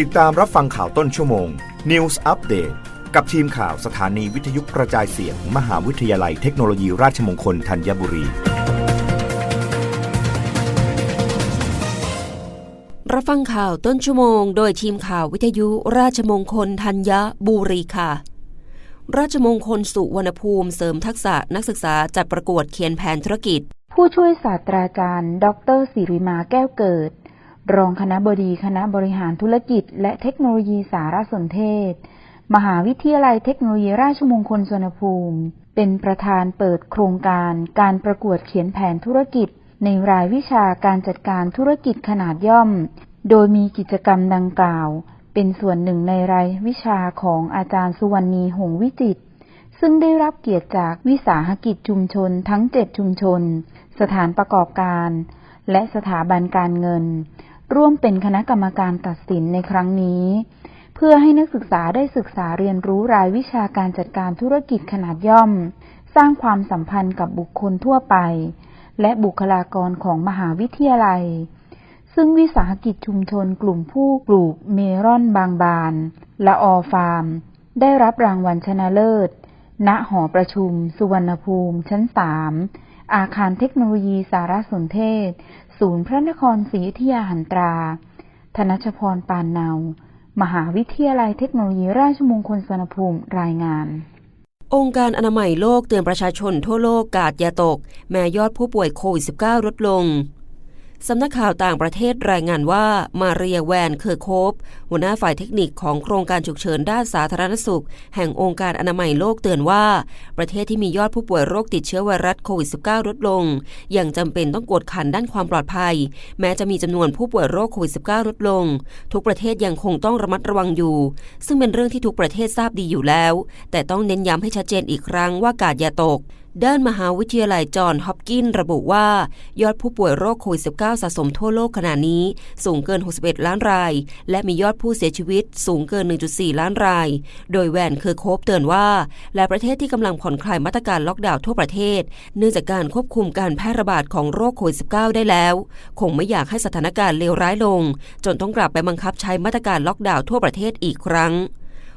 ติดตามรับฟังข่าวต้นชั่วโมง News Update กับทีมข่าวสถานีวิทยุกระจายเสียงมหาวิทยาลัยเทคโนโลยีราชมงคลธัญบุรี รับฟังข่าวต้นชั่วโมง โดยทีมข่าววิทยุราชมงคลธัญบุรีค่ะ ราชมงคลสุวรรณภูมิเสริมทักษะนักศึกษาจัดประกวดเขียนแผนธุรกิจ ผู้ช่วยศาสตราจารย์ ดรศิริมาแก้วเกิด รองคณะบดีคณะบริหารธุรกิจ และเทคโนโลยีสารสนเทศ มหาวิทยาลัยเทคโนโลยีราชมงคลสุวรรภูมิ เป็นประธานเปิดโครงการการประกวดเขียนแผนธุรกิจ ในรายวิชาการจัดการธุรกิจขนาดย่อม โดยมีกิจกรรมดังกล่าว เป็นส่วนหนึ่งในรายวิชาของอาจารย์สุวรรณีหงวิจิตซึ่งได้รับเกียรติจากวิสาหกิจชุมชนทั้ง7ชุมชน สถานประกอบการ และสถาบันการเงิน ร่วมเป็นคณะกรรมการตัดสินในครั้งนี้ เพื่อให้นักศึกษาได้ศึกษาเรียนรู้รายวิชาการจัดการธุรกิจขนาดย่อม สร้างความสัมพันธ์กับบุคคลทั่วไป และบุคลากรของมหาวิทยาลัย ซึ่งวิสาหกิจชุมชนกลุ่มผู้ปลูกเมลอนบางบานละออฟาร์ม ได้รับรางวัลชนะเลิศ ณ หอประชุม สุวรรณภูมิชั้น3 อาคารเทคโนโลยีสารสนเทศ ศูนย์พระนครศรีอยุธยาหันตรา ธนชพรปานเนา มหาวิทยาลัยเทคโนโลยีราชมงคลสุวรรณภูมิรายงาน องค์การอนามัยโลกเตือนประชาชนทั่วโลกกาดอย่าตก แม้ยอดผู้ป่วยโควิด -19 ลดลง สำนักข่าวต่างประเทศรายงานว่ามาเรียแวนเคอร์โคฟหัวหน้าฝ่ายเทคนิคของโครงการฉุกเฉินด้านสาธารณสุข แห่งองค์การอนามัยโลกเตือนว่า ประเทศที่มียอดผู้ป่วยโรคติดเชื้อไวรัสโควิด -19 ลดลง ยังจำเป็นต้องกดขันด้านความปลอดภัย แม้จะมีจำนวนผู้ป่วยโรคโควิด -19 ลดลง ทุกประเทศยังคงต้องระมัดระวังอยู่ ซึ่งเป็นเรื่องที่ทุกประเทศทราบดีอยู่แล้ว แต่ต้องเน้นย้ำให้ชัดเจนอีกครั้งว่ากาดอย่าตก ด้านมหาวิทยาลัยจอห์นฮอปกินส์ระบุว่า ยอดผู้ป่วยโรคโควิด -19 สะสมทั่วโลกขณะนี้ สูงเกิน 61 ล้านราย และมียอดผู้เสียชีวิตสูงเกิน 1.4 ล้านราย โดยแวนเคอร์โคฟเตือนว่าและประเทศที่กำลังผ่อนคลายมาตรการล็อกดาวน์ทั่วประเทศ เนื่องจากการควบคุมการแพร่ระบาดของโรคโควิด -19 ได้แล้ว คงไม่อยากให้สถานการณ์เลวร้ายลง จนต้องกลับไปบังคับใช้มาตรการล็อกดาวน์ทั่วประเทศอีกครั้ง